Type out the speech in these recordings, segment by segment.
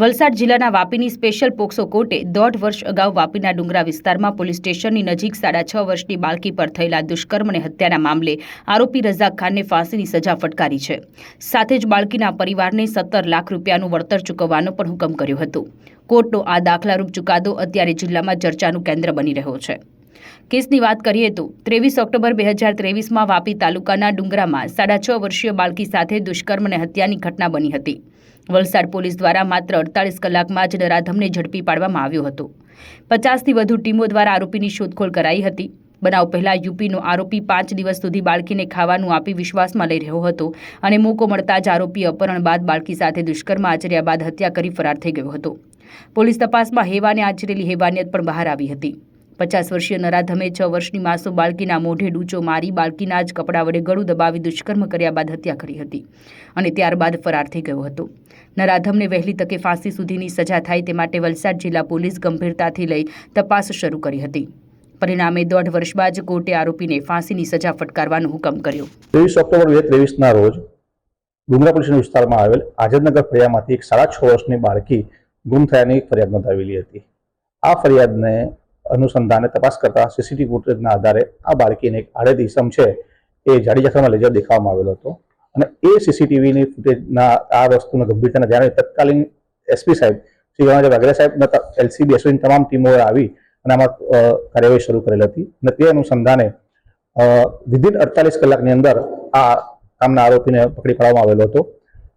વલસાડ જિલ્લાના વાપીની special POCSO કોર્ટે દોઢ વર્ષ અગાઉ વાપીના ડુંગરા વિસ્તારમાં પોલીસ સ્ટેશનની નજીક સાડા છ વર્ષની બાળકી પર થયેલા દુષ્કર્મ અને હત્યાના મામલે આરોપી રઝાક ખાનને ફાંસીની સજા ફટકારી છે. સાથે જ બાળકીના પરિવારને સત્તર લાખ રૂપિયાનું વળતર ચૂકવવાનો પણ હુકમ કર્યો હતો. કોર્ટનો આ દાખલારૂપ ચુકાદો અત્યારે જિલ્લામાં ચર્ચાનું કેન્દ્ર બની રહ્યો છે. કેસની વાત કરીએ તો ત્રેવીસ ઓક્ટોબર બે હજાર ત્રેવીસમાં વાપી તાલુકાના ડુંગરામાં સાડા છ વર્ષીય બાળકી સાથે દુષ્કર્મ અને હત્યાની ઘટના બની હતી. વલસાડ પોલીસ દ્વારા માત્ર અડતાલીસ કલાકમાં જ નરાધમને ઝડપી પાડવામાં આવ્યો હતો. પચાસથી વધુ ટીમો દ્વારા આરોપીની શોધખોળ કરાઈ હતી. બનાવ પહેલા યુપીનો આરોપી પાંચ દિવસ સુધી બાળકીને ખાવાનું આપી વિશ્વાસમાં લઈ રહ્યો હતો અને મોકો મળતા જ આરોપી અપહરણ બાદ બાળકી સાથે દુષ્કર્મ આચર્યા બાદ હત્યા કરી ફરાર થઈ ગયો હતો. પોલીસ તપાસમાં હેવાને આચરેલી હેવાનિયત પણ બહાર આવી હતી. પચાસ વર્ષીય નરાધમે છ વર્ષની માસૂમ બાળકીના મોઢે ડૂચો મારી બાળકીના જ કપડા વડે ગળું દબાવી દુષ્કર્મ કર્યા બાદ હત્યા કરી હતી અને ત્યારબાદ ફરાર થઈ ગયો હતો. નરાધમને વહેલી તકે ફાંસી સુધીની સજા થાય તે માટે વલસાડ જિલ્લા પોલીસ ગંભીરતાથી લઈ તપાસ શરૂ કરી હતી. પરિણામે દોઢ વર્ષ બાદ કોર્ટે આરોપીને ફાંસીની સજા ફટકારવાનો હુકમ કર્યો. ત્રેવીસ ઓક્ટોબર બે ત્રેવીસના રોજ ડુંગરા પોલીસ વિસ્તારમાં આવેલ આઝાદનગર ફરિયામાંથી એક સાડા છ વર્ષની બાળકી ગુમ થયાની ફરિયાદ નોંધાવેલી હતી. આ ફરિયાદને અનુસંધાને તપાસ કરતા સીસીટીવી ફૂટેજના આધારે આ બાળકીને એક આડેદ ઇસમ છે એ જાડી જખરમાં લઈ દેખાવામાં આવેલો હતો. અને એ સીસીટીવીની ફૂટેજના આ વસ્તુને ગંભીરતાના ધ્યાને તત્કાલીન એસપી સાહેબ, શ્રી ગણાજા વાઘરે સાહેબ એલસીબી એસઓની તમામ ટીમોએ આવી અને આમાં કાર્યવાહી શરૂ કરેલ હતી. અને તે અનુસંધાને વિધિન અડતાલીસ કલાકની અંદર આ કામના આરોપીને પકડી પાડવામાં આવેલો હતો.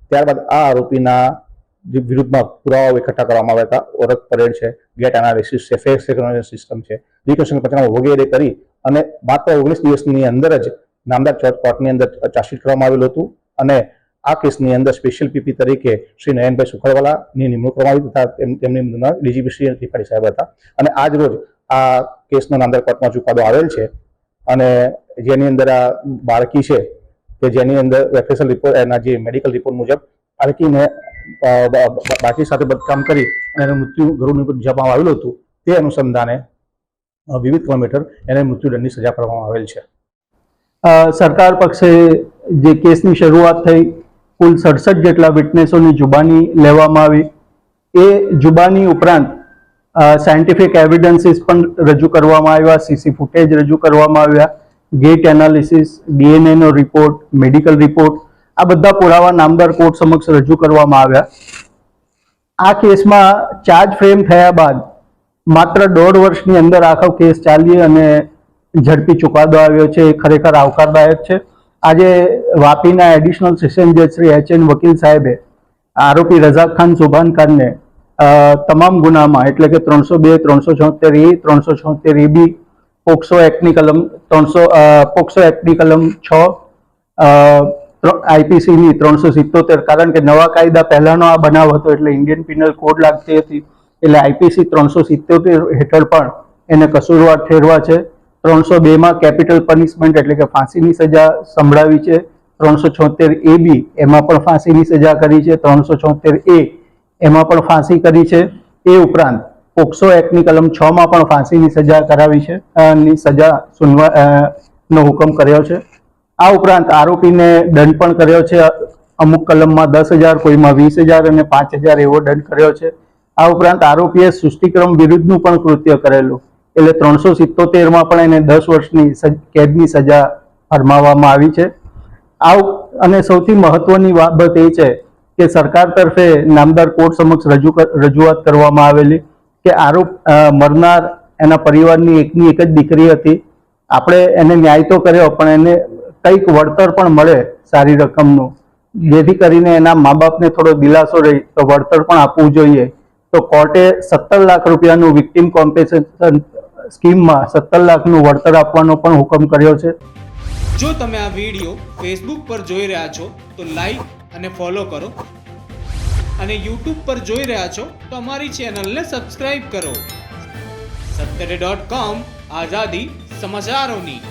ત્યારબાદ આ આરોપીના વિરુદ્ધમાં પુરાવાઓ એકઠા કરવામાં આવ્યા હતા. ઓળખ પરેડ છે, ગેટ એનાલિસિસ છે ફેસ સિસ્ટમ છે રિકન્સ્ટ્રક્શન પંચનામા વગેરે કરી અને માત્ર ઓગણીસ દિવસની અંદર જ નામદાર ચોથ કોર્ટની અંદર ચાર્જશીટ કરવામાં આવેલું હતું અને આ કેસની અંદર સ્પેશિયલ પીપી તરીકે શ્રી નયનભાઈ સુખડવાલાની નિમણૂક કરવામાં આવી તથા તેમ- તેમની ડીજીપી શ્રી ત્રિપાઠી સાહેબ હતા. અને આજ રોજ આ કેસનો નામદાર કોર્ટમાં ચુકાદો આવેલ છે અને જેની અંદર આ બાળકી છે કે જેની અંદર રેફરેન્સલ રિપોર્ટ એના જે મેડિકલ રિપોર્ટ મુજબ બાળકીને અ, બ- બ- બાળકી સાથે બદકામ કરી અને એનું મૃત્યુ ગરુડ જવામાં આવેલું હતું તે અનુસંધાને વિવિધ કિલોમીટર એને મૃત્યુદંડની સજા કરવામાં આવેલ છે. સરકાર પક્ષે જે કેસની શરૂઆત થઈ કુલ સડસઠ જેટલા વિટનેસોની જુબાની લેવામાં આવી. એ જુબાની ઉપરાંત સાયન્ટિફિક એવિડન્સીસ પણ રજૂ કરવામાં આવ્યા સીસી ફૂટેજ રજૂ કરવામાં આવ્યા ગેટ એનાલિસિસ ડીએનએનો રિપોર્ટ મેડિકલ રિપોર્ટ આ બધા પુરાવા નામદાર કોર્ટ સમક્ષ રજૂ કરવામાં આવ્યા. આ કેસમાં ચાર્જ ફ્રેમ થયા બાદ માત્ર દોઢ વર્ષની અંદર આખો કેસ ચાલી અને ઝડપી ચુકાદો આવ્યો છે. એ ખરેખર આવકારદાયક છે. આજે વાપીના એડિશનલ સેશન જજ શ્રી એચ એન વકીલ સાહેબે આરોપી રઝાક ખાન, સુભાન ખાનને તમામ ગુનામાં એટલે કે ત્રણસો બે, ત્રણસો છોતેર એ, ત્રણસો છોતેર એ બી, પોક્સો એક્ટની કલમ, ત્રણસો પોક્સો એક્ટની કલમ છ આઈપીસીની ત્રણસો સિત્તોતેર. કારણ કે નવા કાયદા પહેલાનો આ બનાવ હતો એટલે ઇન્ડિયન પિનલ કોડ લાગતી હતી. એટલે આઈપીસી ત્રણસો સિત્તોતેર હેઠળ પણ એને કસૂરવાર ઠેરવા છે. ત્રણસો બેમાં કેપિટલ પનિશમેન્ટ એટલે કે ફાંસીની સજા સંભળાવી છે. ત્રણસો છોતેર એ બી એમાં પણ ફાંસીની સજા કરી છે. ત્રણસો છોતેર એ એમાં પણ ફાંસી કરી છે. એ ઉપરાંત પોક્સો એક્ટની કલમ છ માં પણ ફાંસીની સજા કરાવી છે. સજા સુનવા નો હુકમ કર્યો છે. આ ઉપરાંત આરોપીને દંડ પણ કર્યો છે. અમુક કલમમાં દસ હજાર, કોઈમાં વીસ હજાર અને પાંચ હજાર એવો દંડ કર્યો છે. આ ઉપરાંત આરોપીએ સૃષ્ટિક્રમ વિરુદ્ધનું પણ કૃત્ય કરેલું. એટલે ત્રણસો સિત્તોતેરમાં પણ એને દસ વર્ષની કેદની સજા ફરમાવવામાં આવી છે. આ અને સૌથી મહત્વની બાબત એ છે કે સરકાર તરફે નામદાર કોર્ટ સમક્ષ રજૂ રજૂઆત કરવામાં આવેલી કે આરોપ મરનાર એના પરિવારની એકની એક જ દીકરી હતી. આપણે એને ન્યાય તો કર્યો, પણ એને કંઈક વળતર પણ મળે સારી રકમનું. જેથી કરીને એના મા બાપને થોડો દિલાસો રહે, તો વળતર પણ આપવું જોઈએ. તો કોર્ટે સત્તર લાખ રૂપિયાનું વિક્ટિમ કોમ્પેન્સેશન સ્કીમમાં સત્તર લાખનું વળતર આપવાનો પણ હુકમ કર્યો છે. જો તમે આ વીડિયો ફેસબુક પર જોઈ રહ્યા છો, તો લાઈક અને ફોલો કરો. અને યુટ્યુબ પર જોઈ રહ્યા છો, તો અમારી ચેનલને સબસ્ક્રાઇબ કરો. સત્તરે ડોટ કોમ આઝાદી સમાચારોની.